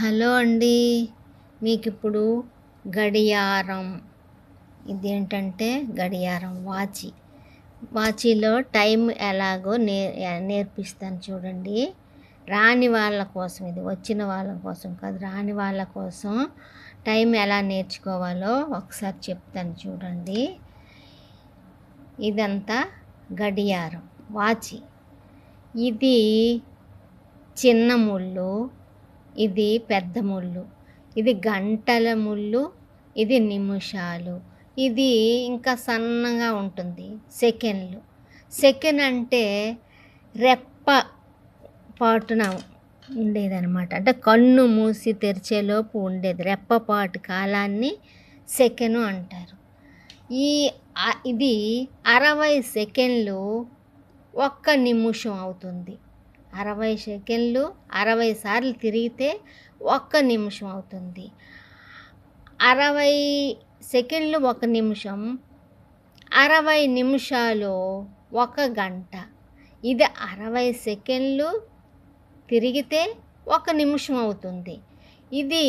Hello అండి. మీకు ఇప్పుడు గడియారం. ఇదేంటంటే గడియారం వాచి. వాచిలో టైం ఎలాగో నే నేర్పిస్తాను చూడండి. రాని వాళ్ళ కోసం ఇది వచ్చిన వాళ్ళ కోసం కాదు రాని వాళ్ళ కోసం టైం ఎలా నేర్చుకోవాలో ఒకసారి చెప్తాను చూడండి. ఇదంతా గడియారం వాచి. ఇది చిన్న ముళ్ళు ఇది పెద్ద ముళ్ళు ఇది గంటల ముళ్ళు ఇది నిమిషాలు ఇది ఇంకా సన్నగా ఉంటుంది సెకండ్లు. సెకండ్ అంటే రెప్ప పాటున ఉండేదన్నమాట. అంటే కన్ను మూసి తెరిచేలోపు ఉండేది. రెప్పపాటు కాలాన్ని సెకెను అంటారు. ఈ ఇది అరవై సెకండ్లు ఒక్క నిమిషం అవుతుంది. అరవై సెకండ్లు అరవై సార్లు తిరిగితే ఒక్క నిమిషం అవుతుంది. అరవై సెకండ్లు ఒక నిమిషం అరవై నిమిషాలు ఒక గంట. ఇది అరవై సెకండ్లు తిరిగితే ఒక నిమిషం అవుతుంది. ఇది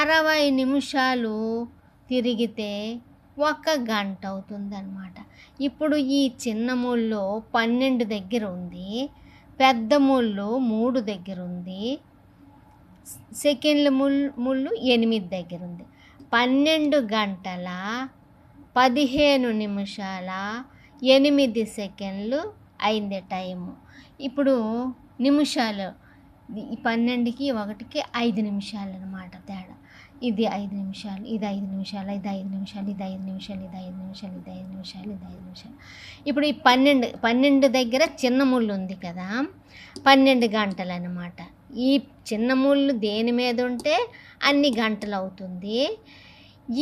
అరవై నిమిషాలు తిరిగితే ఒక గంట అవుతుంది అన్నమాట ఇప్పుడు ఈ చిన్న పన్నెండు దగ్గర ఉంది. పెద్ద ముళ్ళు మూడు దగ్గర ఉంది సెకండ్ల ముళ్ళు ముళ్ళు ఎనిమిది దగ్గర ఉంది పన్నెండు గంటల పదిహేను నిమిషాల ఎనిమిది సెకండ్లు అయింది టైము. ఇప్పుడు నిమిషాలు ఈ పన్నెండుకి ఒకటికి ఐదు నిమిషాలు అనమాట తేడా. ఇది ఐదు నిమిషాలు ఇది ఐదు నిమిషాలు ఇది ఐదు నిమిషాలు ఇది ఐదు నిమిషాలు ఇది ఐదు నిమిషాలు ఇది ఐదు నిమిషాలు ఇది ఐదు నిమిషాలు. ఇప్పుడు ఈ పన్నెండు పన్నెండు దగ్గర చిన్న ముళ్ళు ఉంది కదా? పన్నెండు గంటలు అనమాట ఈ చిన్న ముళ్ళు దేని మీద ఉంటే అన్ని గంటలు అవుతుంది.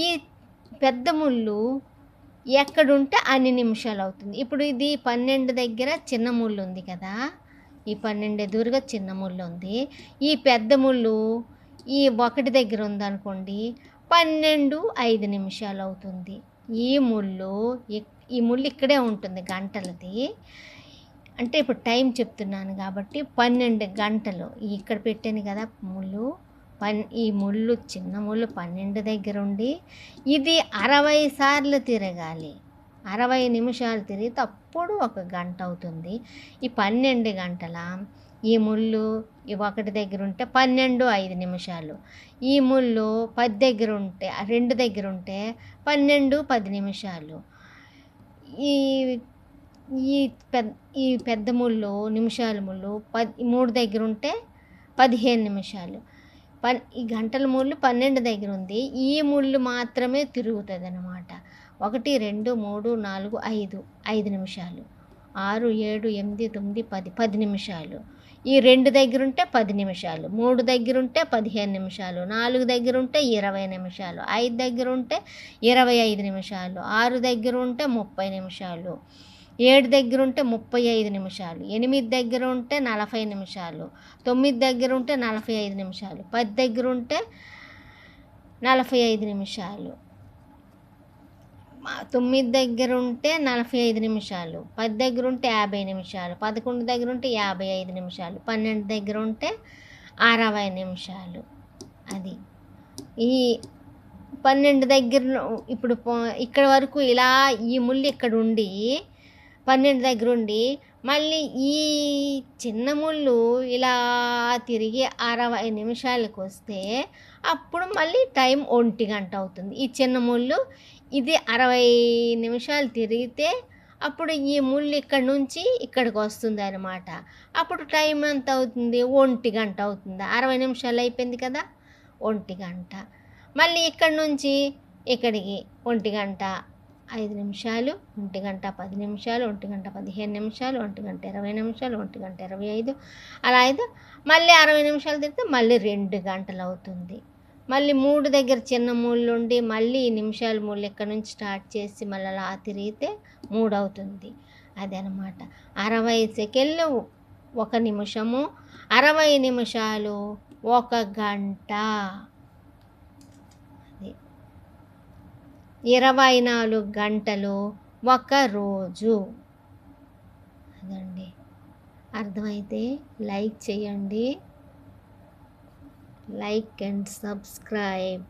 ఈ పెద్ద ముళ్ళు ఎక్కడుంటే అన్ని నిమిషాలు అవుతుంది. ఇప్పుడు ఇది పన్నెండు దగ్గర చిన్న ముళ్ళు ఉంది కదా? ఈ పన్నెండు ఎదురుగా చిన్న ముళ్ళు ఉంది. ఈ పెద్ద ముళ్ళు ఈ ఒకటి దగ్గర ఉందనుకోండి పన్నెండు ఐదు నిమిషాలు అవుతుంది ఈ ముళ్ళు ఈ ముళ్ళు ఇక్కడే ఉంటుంది గంటలది. అంటే ఇప్పుడు టైం చెప్తున్నాను కాబట్టి పన్నెండు గంటలు. ఇక్కడ పెట్టాను కదా ముళ్ళు. పన్ ఈ ముళ్ళు చిన్న ముళ్ళు పన్నెండు దగ్గర ఉండి ఇది అరవై సార్లు తిరగాలి. అరవై నిమిషాలు తిరిగితే అప్పుడు ఒక గంట అవుతుంది. ఈ పన్నెండు గంటల ఈ ముళ్ళు ఈ ఒకటి దగ్గర ఉంటే పన్నెండు ఐదు నిమిషాలు. ఈ ముళ్ళు పది దగ్గర ఉంటే రెండు దగ్గర ఉంటే పన్నెండు పది నిమిషాలు. ఈ ఈ పెద్ద ఈ పెద్ద ముళ్ళు నిమిషాల ముళ్ళు పది మూడు దగ్గర ఉంటే పదిహేను నిమిషాలు. పన్ ఈ గంటల ముళ్ళు పన్నెండు దగ్గర ఉంది. ఈ ముళ్ళు మాత్రమే తిరుగుతుంది అనమాట ఒకటి రెండు మూడు నాలుగు ఐదు. ఐదు నిమిషాలు. ఆరు ఏడు ఎనిమిది తొమ్మిది పది. పది నిమిషాలు. ఈ రెండు దగ్గర ఉంటే పది నిమిషాలు. మూడు దగ్గర ఉంటే పదిహేను నిమిషాలు. నాలుగు దగ్గర ఉంటే ఇరవై నిమిషాలు. ఐదు దగ్గర ఉంటే ఇరవై ఐదు నిమిషాలు. ఆరు దగ్గర ఉంటే ముప్పై నిమిషాలు. ఏడు దగ్గర ఉంటే ముప్పై ఐదు నిమిషాలు ఎనిమిది దగ్గర ఉంటే నలభై నిమిషాలు తొమ్మిది దగ్గర ఉంటే నలభై ఐదు నిమిషాలు పది దగ్గర ఉంటే నలభై ఐదు నిమిషాలు. తొమ్మిది దగ్గర ఉంటే నలభై ఐదు నిమిషాలు పది దగ్గర ఉంటే యాభై నిమిషాలు పదకొండు దగ్గర ఉంటే యాభై ఐదు నిమిషాలు పన్నెండు దగ్గర ఉంటే అరవై నిమిషాలు. అది. ఈ పన్నెండు దగ్గర ఇప్పుడు ఇక్కడ వరకు ఇలా ఈ ముళ్ళు ఇక్కడ ఉండి పన్నెండు దగ్గర ఉండి మళ్ళీ ఈ చిన్న ముళ్ళు ఇలా తిరిగి అరవై నిమిషాలకు వస్తే అప్పుడు మళ్ళీ టైం ఒంటి గంట అవుతుంది. ఈ చిన్న ముళ్ళు ఇది అరవై నిమిషాలు తిరిగితే అప్పుడు ఈ ముళ్ళు ఇక్కడ నుంచి ఇక్కడికి వస్తుంది అనమాట అప్పుడు టైం ఎంత అవుతుంది? ఒంటి గంట అవుతుంది? అరవై నిమిషాలు అయిపోయింది కదా? ఒంటి గంట. మళ్ళీ ఇక్కడ నుంచి ఇక్కడికి ఒంటి గంట. ఐదు నిమిషాలు ఒంటి గంట పది నిమిషాలు ఒంటి గంట పదిహేను నిమిషాలు ఒంటి గంట ఇరవై నిమిషాలు ఒంటి గంట ఇరవై ఐదు. అలా అయితే మళ్ళీ అరవై నిమిషాలు తిరిగితే మళ్ళీ రెండు గంటలు అవుతుంది. మళ్ళీ మూడు దగ్గర చిన్న మూళ్ళు ఉండి మళ్ళీ ఈ నిమిషాల ముళ్ళు నుంచి స్టార్ట్ చేసి మళ్ళీ అలా తిరిగితే మూడు అవుతుంది. అదనమాట అరవై సెకండ్లు ఒక నిమిషము అరవై నిమిషాలు ఒక గంట. ఇరవై నాలుగు గంటలు ఒక రోజు. అదండి. అర్థమైతే లైక్ చేయండి. Like and subscribe.